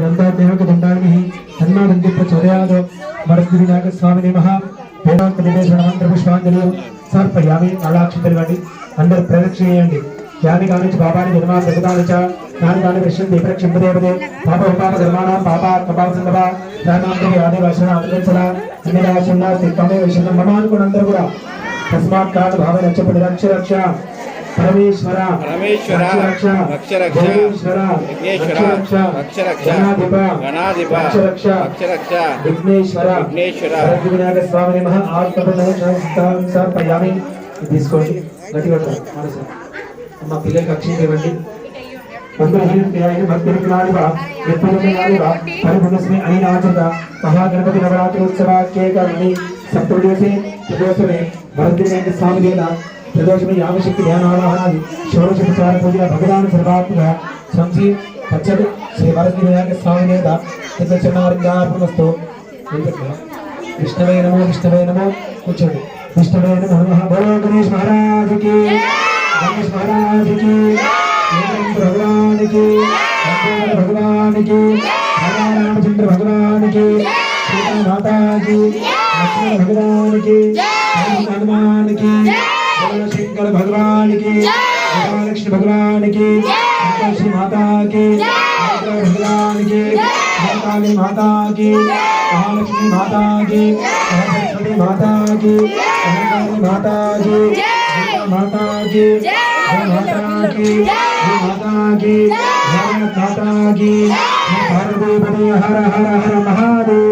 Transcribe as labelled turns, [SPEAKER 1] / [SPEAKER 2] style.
[SPEAKER 1] నందాదేవక దండాన్ని తన్మాదంతి ప్రచోదయాదో వరద్వినాయక స్వామి నమః వేదాంత నివేశన మంత్ర పుష్పాంజలి సమర్పయామి అలాక్షి తిరగండి అందరు ప్రదక్షిణ చేయండి యాని కాని పాపాని జన్మా జగదాని చ నాని కాని విషయం దీపరక్షింపదేవదే పాప ఉపాప ధర్మాణం పాప కపాల సంగవ ప్రాణాంతరి ఆది వాసన అంతరించల అన్ని రాశున్న సిద్ధమే విషయం మమ అనుకున్న అందరూ కూడా తస్మాత్ కాదు భావ రక్షపడి రక్ష రక్ష పరమేశ్వర
[SPEAKER 2] పరమేశ్వర,
[SPEAKER 1] రక్ష
[SPEAKER 2] రక్ష రక్ష,
[SPEAKER 1] గణాధిప
[SPEAKER 2] గణాధిప,
[SPEAKER 1] రక్ష విఘ్నేశ్వర
[SPEAKER 2] విఘ్నేశ్వర,
[SPEAKER 1] వినాయక స్వామి నమః ఆత్మప్రదక్షిణ సమర్పయామి తీసుకోండి. గట్టిగా. అమ్మ పిల్లలకి అక్షింత ఇవ్వండి. మహాగణపతి నవరాత్రి ఉత్సవాఖ్యేకర్ణి సప్తదివసే ప్రదోషమే వరదినేక స్వామి దేన ప్రదోషమే యావశక్తి ధ్యానాలాహనాది షోడశోపచార పూజ భగవాన్ సర్వాత్మక సంసి పచ్చడి శ్రీ వరసి వినాయక స్వామి మీద చిన్నవర్గార్పణస్తు విష్ణవే నమో విష్ణవే నమో కూర్చోండి. విష్ణవే నమో బలో గణేష్ మహారాజుకి. గణేష్ మహారాజుకి. భగవానికి. భగవానికి. రామచంద్ర భగవానికి. సీతా భగవానికి. హనుమానికి शंकर भगवान की महालक्ष्मी भगवान की माता श्री माता की भगवान की काली माता की महालक्ष्मी माता की सरस्वती माता की काली माता की माता की माता की माता की भारत माता की जय पार्वती हर हर हर महादेव